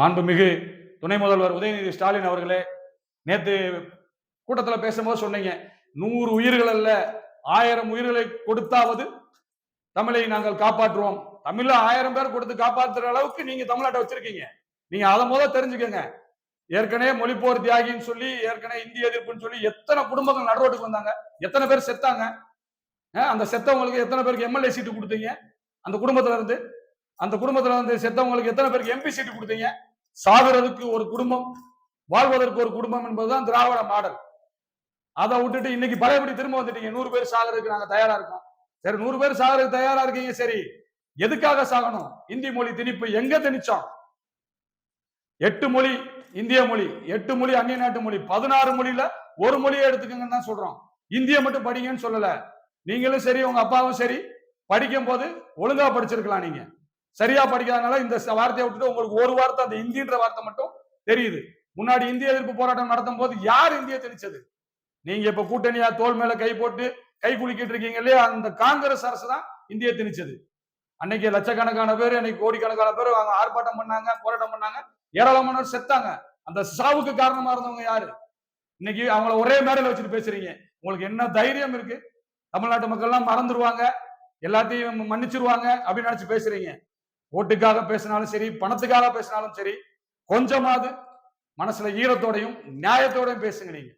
மாண்புமிகு துணை முதல்வர் உதயநிதி ஸ்டாலின் அவர்களே நேத்து கூட்டத்தில் பேசும்போது சொன்னீங்க நூறு உயிர்கள் அல்ல ஆயிரம் உயிர்களை கொடுத்தாவது தமிழை நாங்கள் காப்பாற்றுவோம். தமிழ்ல ஆயிரம் பேர் கொடுத்து காப்பாற்றுற அளவுக்கு நீங்க தமிழ்நாட்டை வச்சிருக்கீங்க. நீங்க அதை முதல் தெரிஞ்சுக்கோங்க. ஏற்கனவே மொழிப்போர் தியாகின்னு சொல்லி ஏற்கனவே இந்திய எதிர்ப்புன்னு சொல்லி எத்தனை குடும்பங்கள் நடுரோட்டுக்கு வந்தாங்க எத்தனை பேர் செத்தாங்க? அந்த செத்தவங்களுக்கு எத்தனை பேருக்கு எம்எல்ஏ சீட்டு கொடுத்தீங்க? அந்த குடும்பத்துல இருந்து அந்த குடும்பத்துல வந்து செத்தவங்களுக்கு எத்தனை பேருக்கு எம்பி சீட்டு கொடுத்தீங்க? சாகுறதுக்கு ஒரு குடும்பம் வாழ்வதற்கு ஒரு குடும்பம் என்பதுதான் திராவிட மாடல். அதை விட்டுட்டு இன்னைக்கு பழையபடி திரும்ப வந்துட்டீங்க. நூறு பேர் சாகிறதுக்கு நாங்க தயாரா இருக்கோம். சரி நூறு பேர் சாகிறதுக்கு தயாரா இருக்கீங்க சரி. எதுக்காக சாகணும்? இந்தி மொழி திணிப்பு எங்க திணிச்சோம்? எட்டு மொழி இந்திய மொழி. எட்டு மொழி அந்நிய நாட்டு மொழி. பதினாறு மொழியில ஒரு மொழியை எடுத்துக்கங்கன்னு தான் சொல்றோம். இந்திய மட்டும் படிங்கன்னு சொல்லல. நீங்களும் சரி உங்க அப்பாவும் சரி. படிக்கும் போது ஒழுங்கா படிச்சிருக்கலாம் நீங்க. சரியா படிக்காதனால இந்த வார்த்தையை விட்டுட்டு உங்களுக்கு ஒரு வார்த்தை அந்த இந்தின்ற வார்த்தை மட்டும் தெரியுது. முன்னாடி இந்திய எதிர்ப்பு போராட்டம் நடத்தும் போது யார் இந்திய திணிச்சது நீங்க இப்ப கூட்டணியா தோல் மேல கை போட்டு கை குலுக்கிட்டு இருக்கீங்க இல்லையா? அந்த காங்கிரஸ் அரசு தான் இந்திய திணிச்சது. அன்னைக்கு லட்சக்கணக்கான பேர் அன்னைக்கு கோடிக்கணக்கான பேர் அவங்க ஆர்ப்பாட்டம் பண்ணாங்க போராட்டம் பண்ணாங்க. ஏராளமானவர் செத்தாங்க. அந்த சாவுக்கு காரணமா இருந்தவங்க யாரு? இன்னைக்கு அவங்கள ஒரே மேடையில் வச்சுட்டு பேசுறீங்க. உங்களுக்கு என்ன தைரியம் இருக்கு? தமிழ்நாட்டு மக்கள் எல்லாம் மறந்துடுவாங்க எல்லாத்தையும் மன்னிச்சிருவாங்க அப்படின்னு நினைச்சு பேசுறீங்க. ஓட்டுக்காக பேசினாலும் சரி பணத்துக்காக பேசினாலும் சரி கொஞ்சமாவது மனசுல ஈரத்தோடையும் நியாயத்தோடையும் பேசுங்க நீங்க.